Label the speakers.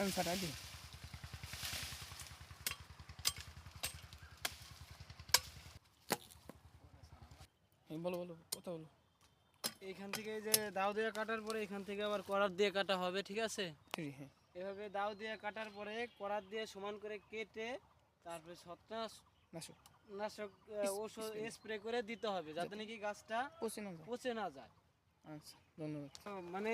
Speaker 1: Answer আদি বলো বলো কথা বলো।
Speaker 2: এইখান থেকে এই যে দাও দিয়ে কাটার পরে এখান থেকে আবার করার দিয়ে কাটা হবে ঠিক আছে?
Speaker 1: হ্যাঁ।
Speaker 2: এভাবে দাও দিয়ে কাটার পরে করার দিয়ে সমান করে কেটে তারপরে ছত্রাক নাশক। ওষুধ স্প্রে করে দিতে হবে যাতে আচ্ছা। নাকি গাছটা
Speaker 1: পচে না যায়।
Speaker 2: পচে না যায়।
Speaker 1: আচ্ছা ধন্যবাদ।
Speaker 2: মানে